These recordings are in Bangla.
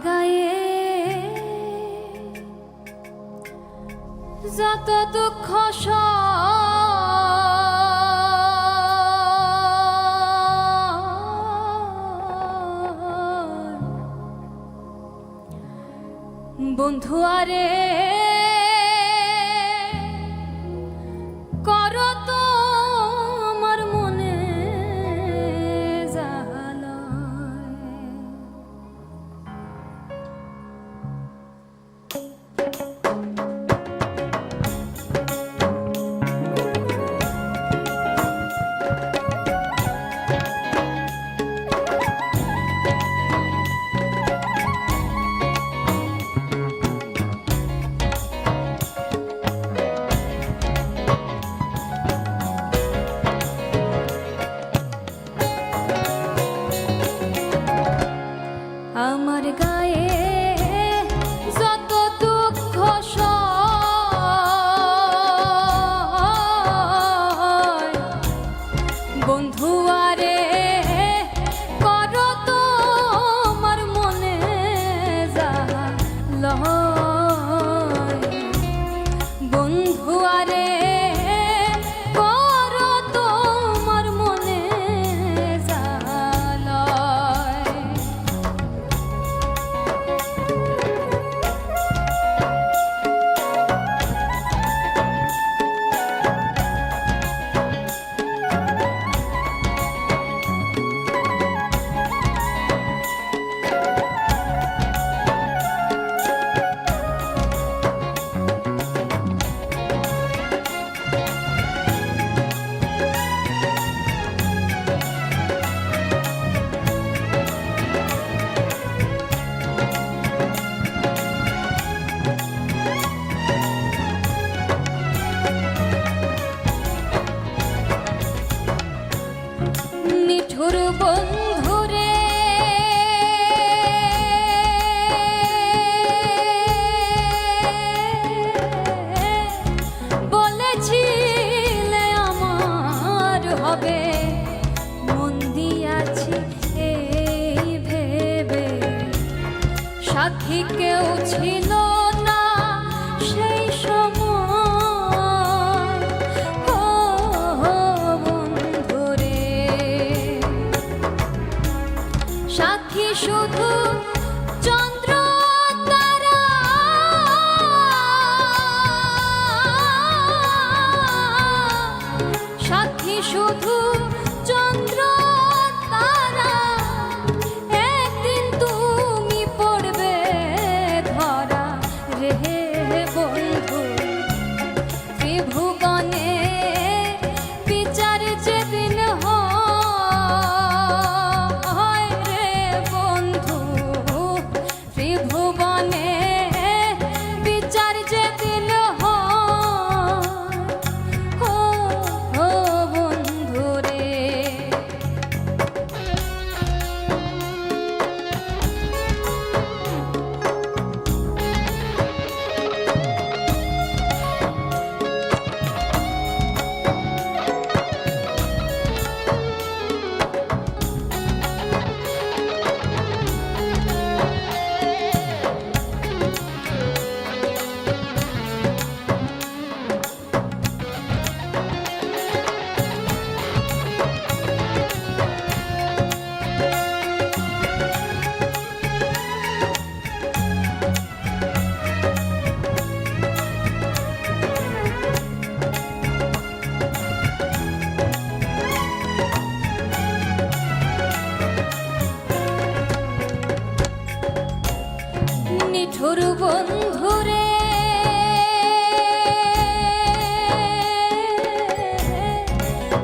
গায়ে যত দুঃখ বন্ধু আরে কর বন্ধু আরে সাথী কেউ ছিল না সেই সময়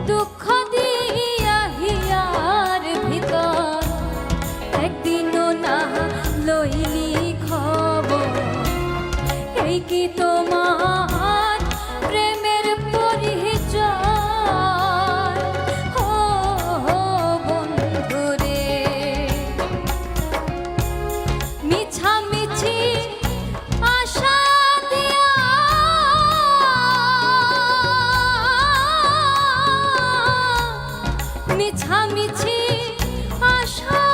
দুঃখ আশা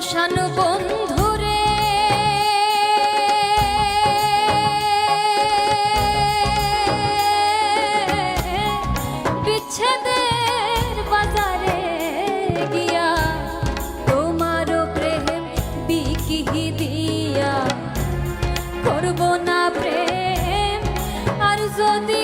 বন্ধুরে বিচ্ছেদের বাজারে গিয়া তোমারও প্রেম বিকি দিয়া করব না প্রেম। আর যদি